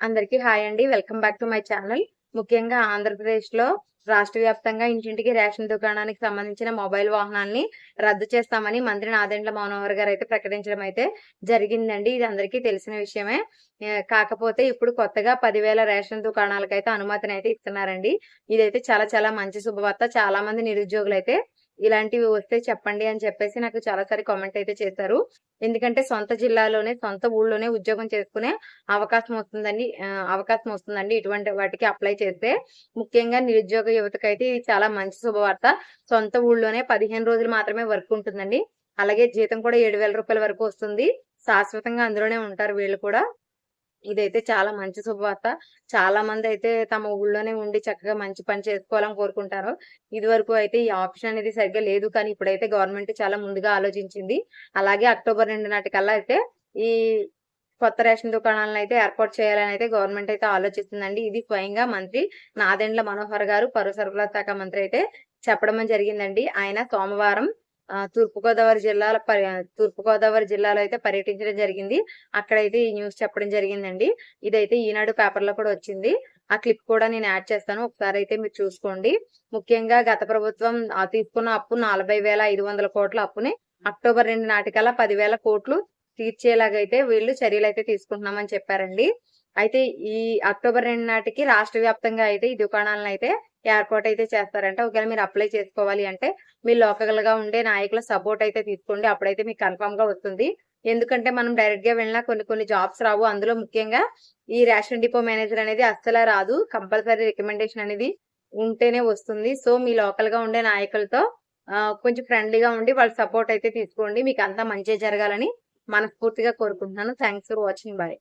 అందరికీ హాయ్ అండి. Welcome back to my channel. ముఖ్యంగా ఆంధ్రప్రదేశ్లో రాష్ట్ర వ్యాప్తంగా ఇంటింటికి రేషన్ దుకాణానికి సంబంధించిన మొబైల్ వాహనాన్ని రద్దు చేస్తామని మంత్రి నాదెండ్ల మనోహర్ గారు అయితే ప్రకటించడం అయితే జరిగిందండి. ఇది అందరికీ తెలిసిన విషయమే. కాకపోతే ఇప్పుడు కొత్తగా పదివేల రేషన్ దుకాణాలకైతే అనుమతిని అయితే ఇస్తున్నారండి. ఇదైతే చాలా చాలా మంచి శుభవార్త. చాలా మంది నిరుద్యోగులు అయితే ఇలాంటివి వస్తే చెప్పండి అని చెప్పేసి నాకు చాలా సారి కామెంట్ అయితే చేశారు. ఎందుకంటే సొంత జిల్లాలోనే సొంత ఊళ్ళోనే ఉద్యోగం చేసుకునే అవకాశం వస్తుందండి. అవకాశం వస్తుందండి ఇటువంటి వాటికి అప్లై చేస్తే. ముఖ్యంగా నిరుద్యోగ యువతకైతే ఇది చాలా మంచి శుభవార్త. సొంత ఊళ్ళోనే పదిహేను రోజులు మాత్రమే వర్క్ ఉంటుందండి. అలాగే జీతం కూడా ఏడు వేల రూపాయల వరకు వస్తుంది. శాశ్వతంగా అందులోనే ఉంటారు వీళ్ళు కూడా. ఇదైతే చాలా మంచి శుభవార్త. చాలా మంది అయితే తమ ఊళ్ళోనే ఉండి చక్కగా మంచి పని చేసుకోవాలని కోరుకుంటారు. ఇది వరకు అయితే ఈ ఆప్షన్ అనేది సరిగ్గా లేదు. కానీ ఇప్పుడైతే గవర్నమెంట్ చాలా ముందుగా ఆలోచించింది. అలాగే అక్టోబర్ రెండు నాటికల్లా అయితే ఈ కొత్త రేషన్ దుకాణాలను అయితే ఏర్పాటు చేయాలని అయితే గవర్నమెంట్ అయితే ఆలోచిస్తుందండి. ఇది స్వయంగా మంత్రి నాదెండ్ల మనోహర్ గారు పౌర శాఖ మంత్రి అయితే చెప్పడం జరిగిందండి. ఆయన సోమవారం తూర్పుగోదావరి జిల్లాలో పర్య తూర్పుగోదావరి జిల్లాలో అయితే పర్యటించడం జరిగింది. అక్కడైతే ఈ న్యూస్ చెప్పడం జరిగిందండి. ఇదైతే ఈనాడు పేపర్లో కూడా వచ్చింది. ఆ క్లిప్ కూడా నేను యాడ్ చేస్తాను. ఒకసారి అయితే మీరు చూసుకోండి. ముఖ్యంగా గత ప్రభుత్వం తీసుకున్న అప్పు నలభై వేల ఐదు వందల కోట్ల అప్పుని అక్టోబర్ రెండు నాటికల్లా పదివేల కోట్లు తీర్చేలాగైతే వీళ్ళు చర్యలు అయితే తీసుకుంటున్నామని చెప్పారండి. అయితే ఈ అక్టోబర్ రెండు నాటికి రాష్ట్ర వ్యాప్తంగా అయితే ఈ దుకాణాలను అయితే ఏర్పాటు అయితే చేస్తారంట. ఒకవేళ మీరు అప్లై చేసుకోవాలి అంటే మీరు లోకల్గా ఉండే నాయకుల సపోర్ట్ అయితే తీసుకోండి. అప్పుడైతే మీకు కన్ఫర్మ్గా వస్తుంది. ఎందుకంటే మనం డైరెక్ట్గా వెళ్ళినా కొన్ని కొన్ని జాబ్స్ రావు. అందులో ముఖ్యంగా ఈ రేషన్ డిపో మేనేజర్ అనేది అస్సలు రాదు. కంపల్సరీ రికమెండేషన్ అనేది ఉంటేనే వస్తుంది. సో మీ లోకల్గా ఉండే నాయకులతో కొంచెం ఫ్రెండ్లీగా ఉండి వాళ్ళ సపోర్ట్ అయితే తీసుకోండి. మీకు అంతా మంచి జరగాలని మనస్ఫూర్తిగా కోరుకుంటున్నాను. Thanks for watching bye